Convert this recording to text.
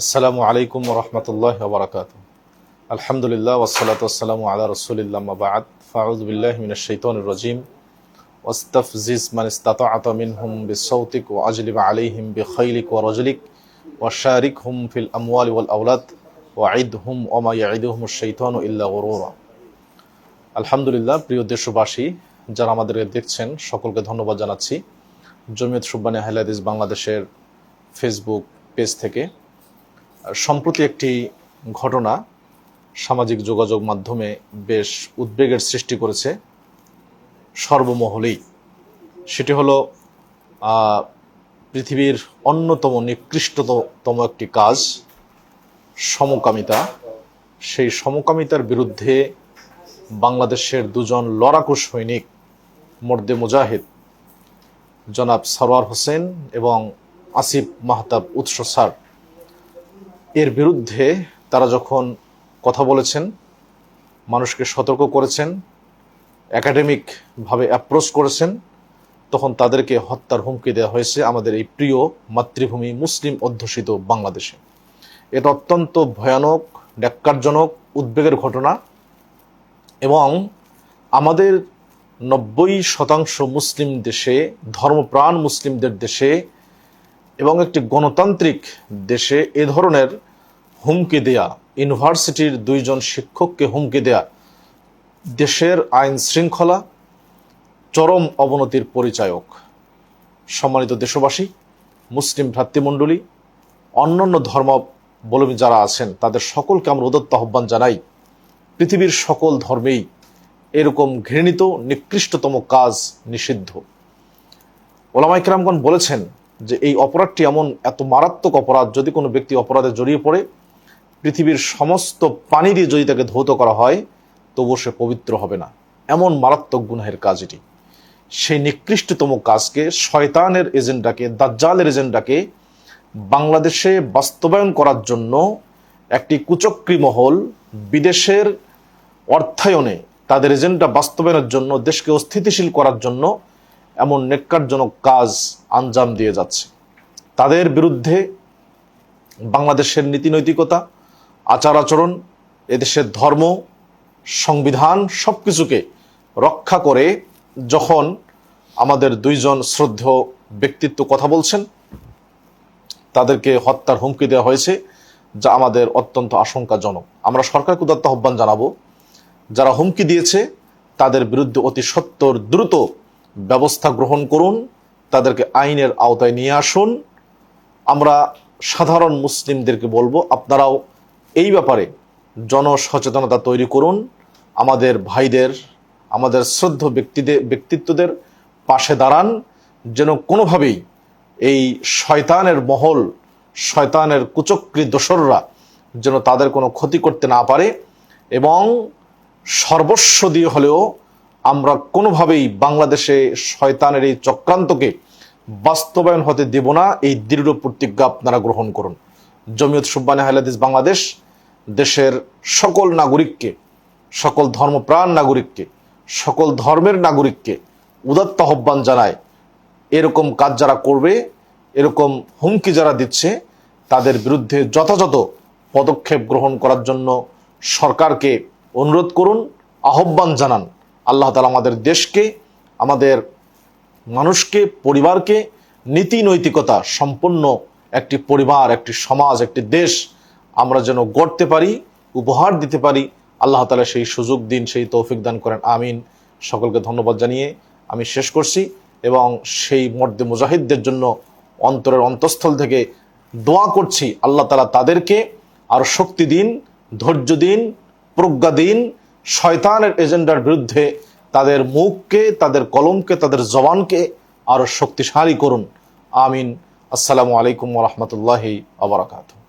আসসালামু আলাইকুম রহমতুল্লাহ বরকাত আলহামদুলিল্লাহ ওসলাত আসসালামু আলা রসুলিল্লাহ মাবাদ ফাউজবিল্লাহ মিন শৈতন রজিম। ওস্তফজিজ মান ইস্তাতাআত মিনহুম বিসৌতিক ওয়া আজলিব আলাইহিম বিখাইলিক ওয়া রাজলিক ওয়া শারিকহুম ফিল আমওয়ালি ওয়াল আওলাদ ওয়া আইদহুম ওয়া মা ইয়াইদুহুম আশ-শাইতানু ইল্লা আলহামদুলিল্লাহ, প্রিয় দেশবাসী, যারা আমাদেরকে দেখছেন, সকলকে ধন্যবাদ জানাচ্ছি। জমিয়ত সুব্বানি হাইলাদিস বাংলাদেশের ফেসবুক পেজ থেকে। সম্প্রতি একটি ঘটনা সামাজিক যোগাযোগ মাধ্যমে বেশ উদ্বেগের সৃষ্টি করেছে সর্বমহলেই। সেটি হলো পৃথিবীর অন্যতম নিকৃষ্টতম একটি কাজ, সমকামিতা। সেই সমকামিতার বিরুদ্ধে বাংলাদেশের দুজন লড়াকু সৈনিক মর্দে মুজাহিদ, জনাব সরওয়ার হোসেন এবং আসিফ মাহতাব উৎস স্যার। এর বিরুদ্ধে তারা যখন কথা বলেছেন, মানুষকে সতর্ক করেছেন একাডেমিকভাবে অ্যাপ্রোচ করেছেন, তখন তাদেরকে হত্যার হুমকি দেওয়া হয়েছে আমাদের এই প্রিয় মাতৃভূমি মুসলিম অধ্যুষিত বাংলাদেশে। এটা অত্যন্ত ভয়ানক, ন্যাক্কারজনক, উদ্বেগের ঘটনা এবং আমাদের নব্বই শতাংশ মুসলিম দেশে, ধর্মপ্রাণ মুসলিমদের দেশে এবং একটি গণতান্ত্রিক দেশে এ ধরনের হুমকি দেয়া, ইউনিভার্সিটির দুইজন শিক্ষককে হুমকি দেয়া, দেশের আইন শৃঙ্খলা, চরম অবনতির পরিচায়ক। সম্মানিত দেশবাসী, মুসলিম ভ্রাতৃমণ্ডলী, অন্যান্য ধর্মাবলম্বী যারা আছেন, তাদের সকলকে আমরা উদত্ত আহ্বান জানাই। পৃথিবীর সকল ধর্মেই এরকম ঘৃণিত, নিকৃষ্টতম কাজ নিষিদ্ধ। ওলামাইকরামগণ বলেছেন যে এই অপরাধটি এমন এত মারাত্মক অপরাধ যদি কোনো ব্যক্তি অপরাধে জড়িয়ে পড়ে, পৃথিবীর সমস্ত পানি দিয়ে যদি তাকে ধৌত করা হয়, তবুও সে পবিত্র হবে না। এমন মারাত্মক গুনাহের কাজ এটি। সেই নিকৃষ্টতম কাজকে, শয়তানের এজেন্ডাকে, দাজ্জালের এজেন্ডাকে বাংলাদেশে বাস্তবায়ন করার জন্য একটি কুচক্রী মহল বিদেশের অর্থায়নে তাদের এজেন্ডা বাস্তবায়নের জন্য, দেশকে অস্থিতিশীল করার জন্য এমন নেককারজনক কাজ আঞ্জাম দিয়ে যাচ্ছে। তাদের বিরুদ্ধে বাংলাদেশের নীতি নৈতিকতা আচার আচরণ এদেশের ধর্ম, সংবিধান সব কিছুকে রক্ষা করে যখন আমাদের দুইজন শ্রদ্ধেয় ব্যক্তিত্ব কথা বলছেন, তাদেরকে হত্যার হুমকি দেওয়া হয়েছে, যা আমাদের অত্যন্ত আশঙ্কাজনক। আমরা সরকারকে উদাত্ত আহ্বান জানাব, যারা হুমকি দিয়েছে, তাদের বিরুদ্ধে অতি সত্বর দ্রুত ব্যবস্থা গ্রহণ করুন, তাদেরকে আইনের আওতায় নিয়ে আসুন। আমরা সাধারণ মুসলিমদেরকে বলব, আপনারাও এই ব্যাপারে জনসচেতনতা তৈরি করুন। আমাদের ভাইদের, আমাদের শ্রদ্ধ ব্যক্তিদের, ব্যক্তিত্বদের পাশে দাঁড়ান, যেন কোনোভাবেই এই শয়তানের মহল, শয়তানের কুচক্রী দোসররা যেন তাদের কোনো ক্ষতি করতে না পারে এবং সর্বস্ব দিয়ে হলেও আমরা কোনোভাবেই বাংলাদেশে শয়তানের এই চক্রান্তকে বাস্তবায়ন হতে দেব না, এই দৃঢ় প্রতিজ্ঞা আপনারা গ্রহণ করুন। জমিয়ত সুব্বানি হাইলাদিস বাংলাদেশ দেশের সকল নাগরিককে, সকল ধর্মপ্রাণ নাগরিককে, সকল ধর্মের নাগরিককে উদাত্ত আহ্বান জানায়, এরকম কাজ যারা করবে, এরকম হুমকি যারা দিচ্ছে, তাদের বিরুদ্ধে যথাযথ পদক্ষেপ গ্রহণ করার জন্য সরকারকে অনুরোধ করুন, আহ্বান জানান। আল্লাহ তালা আমাদের দেশকে, আমাদের মানুষকে, পরিবারকে নীতি নৈতিকতা সম্পন্ন একটি পরিবার, একটি সমাজ, একটি দেশ আমরা যেন গড়তে পারি, উপহার দিতে পারি। আল্লাহ তালা সেই সুযোগ দিন, সেই তৌফিক দান করেন। আমিন। সকলকে ধন্যবাদ জানিয়ে আমি শেষ করছি এবং সেই মর্দে মুজাহিদদের জন্য অন্তরের অন্তঃস্থল থেকে দোয়া করছি। আল্লাহ তালা তাদেরকে আরও শক্তি দিন, ধৈর্য দিন, প্রজ্ঞা দিন শয়তানের এজেন্ডার বিরুদ্ধে তাদের মুখকে, তাদের কলমকে, তাদের জবানকে আরও শক্তিশালী করুন। আমিন। আসসালামু আলাইকুম রহমতুল্লাহি আবরাকাতু